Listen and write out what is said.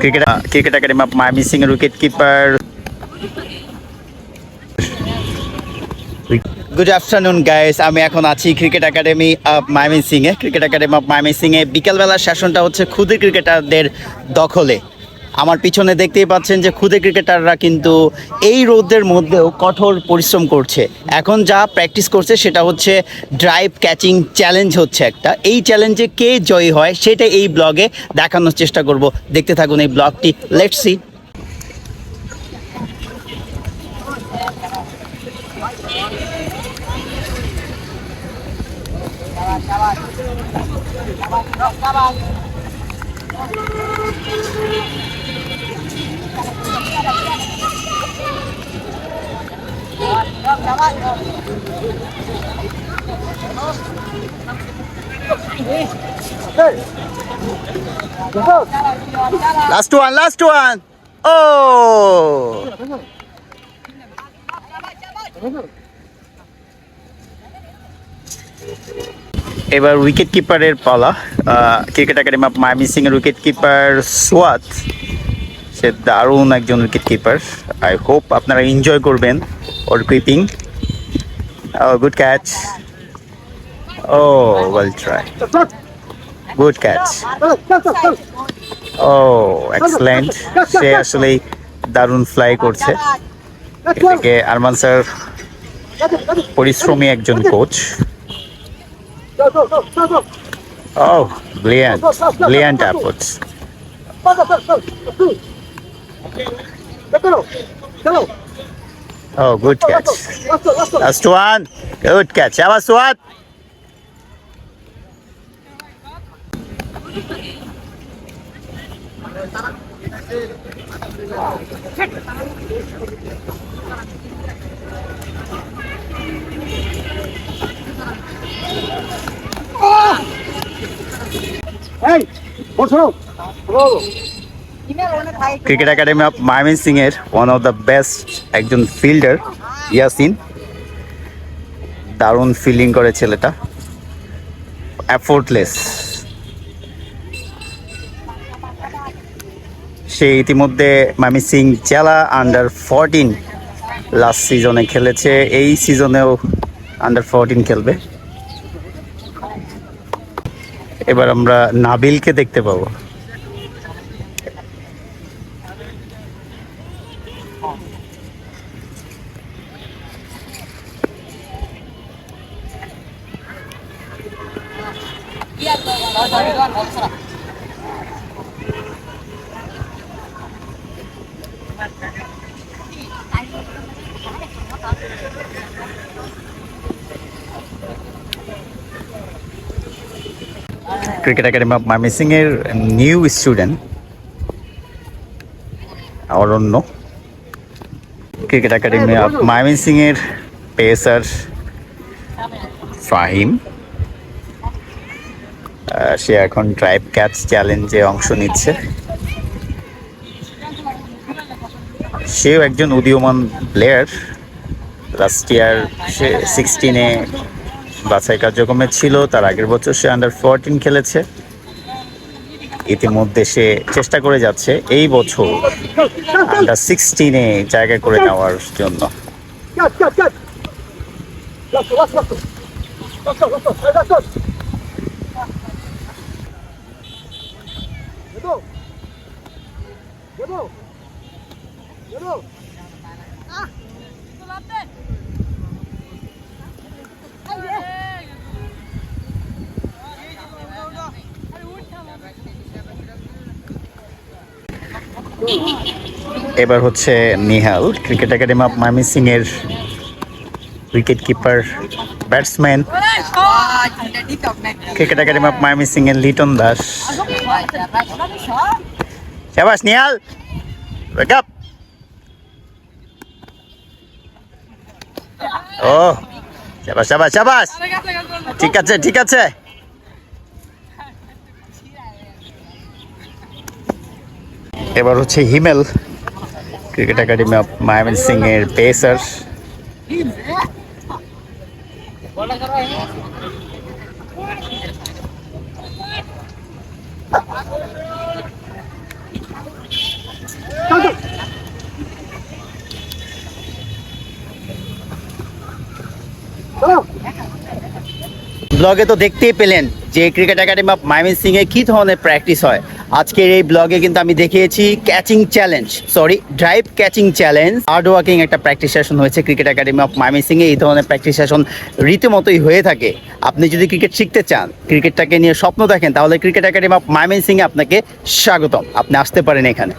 Cricket cricket academy of Mymensingh এর wicket keeper good afternoon guys আমি এখন আছি cricket academy of Mymensingh cricket academy of Mymensingh বিকালবেলার সেশনটা হচ্ছে ক্ষুদে ক্রিকেটারদের দখলে। আমার পিছনে দেখতেই পাচ্ছেন যে ক্ষুদে ক্রিকেটাররা কিন্তু এই রোদের মধ্যেও কঠোর পরিশ্রম করছে। এখন যা প্র্যাকটিস করছে সেটা হচ্ছে ড্রাইভ ক্যাচিং চ্যালেঞ্জ হচ্ছে একটা। এই চ্যালেঞ্জে কে জয়ী হয় সেটা এই ব্লগে দেখানোর চেষ্টা করব। দেখতে থাকুন এই ব্লগটি let's see last one last one ও এবার উইকেট কিপারের পালা। Cricket academy of Mymensingh এর উইকেট কিপার সোয়াত সে দারুণ একজন উইকেট কিপার আই হোপ আপনারা এনজয় করবেন ওর keeping good catch oh well try good catch oh excellent সে আসলেই দারুণ ফ্লাই করছে। এদিকে আরমান স্যার পরিশ্রমী একজন কোচ ও Oh, good catch. Last one. Good catch. Have a swat. Hey, what's wrong? Bravo. Cricket academy of Mymensingh এর one of the best একজন fielder Yasin. দারুণ ফিল্ডিং করে ছেলেটা। অ্যাফোর্টলেস সে ইতিমধ্যে মামি সিং জেলা আন্ডার ফোরটিন লাস্ট সিজনে খেলেছে। এই সিজনেও আন্ডার ফোরটিন খেলবে। এবার আমরা নাবিলকে দেখতে পাবো। Cricket academy of Mymensingh এর new student Aranya cricket academy of Mymensingh এর পেসার ফাহিম। সে এখন ড্রাইভ ক্যাচ চ্যালেঞ্জে অংশ নিচ্ছে। সেও একজন উদীয়মান প্লেয়ার লাস্ট ইয়ার সে সিক্সটিনে বাছাই কার্যক্রমে ছিল তার আগের বছর সে আন্ডার ফোরটিন খেলেছে। ইতিমধ্যে সে চেষ্টা করে যাচ্ছে এই বছর আন্ডার সিক্সটিনে জায়গা করে নেওয়ার জন্য Get out! Get out! এবার হচ্ছে Nihal cricket academy of Mymensingh এর wicket keeper batsman cricket academy of Mymensingh এর লিটন দাস শাবাস নিহাল আপ ও শাবাস শাবাস শাবাস ঠিক আছে ঠিক আছে। এবার হচ্ছে Himel, cricket academy of Mymensingh এর পেসার। ব্লগে তো দেখতেই পেলেন যে ক্রিকেট একাডেমি অফ মায়ামিন এ কি ধরনের প্র্যাকটিস হয়। আজকের এই ব্লগে কিন্তু আমি দেখিয়েছি catching challenge sorry drive catching challenge hard working একটা প্র্যাকটিস সেশন হয়েছে cricket academy of Mymensingh এই ধরনের প্র্যাকটিস সেশন রীতিমতোই হয়ে থাকে। আপনি যদি ক্রিকেট শিখতে চান ক্রিকেটটাকে নিয়ে স্বপ্ন দেখেন, তাহলে ক্রিকেট একাডেমি অফ এ আপনাকে স্বাগতম। আপনি আসতে পারেন এখানে।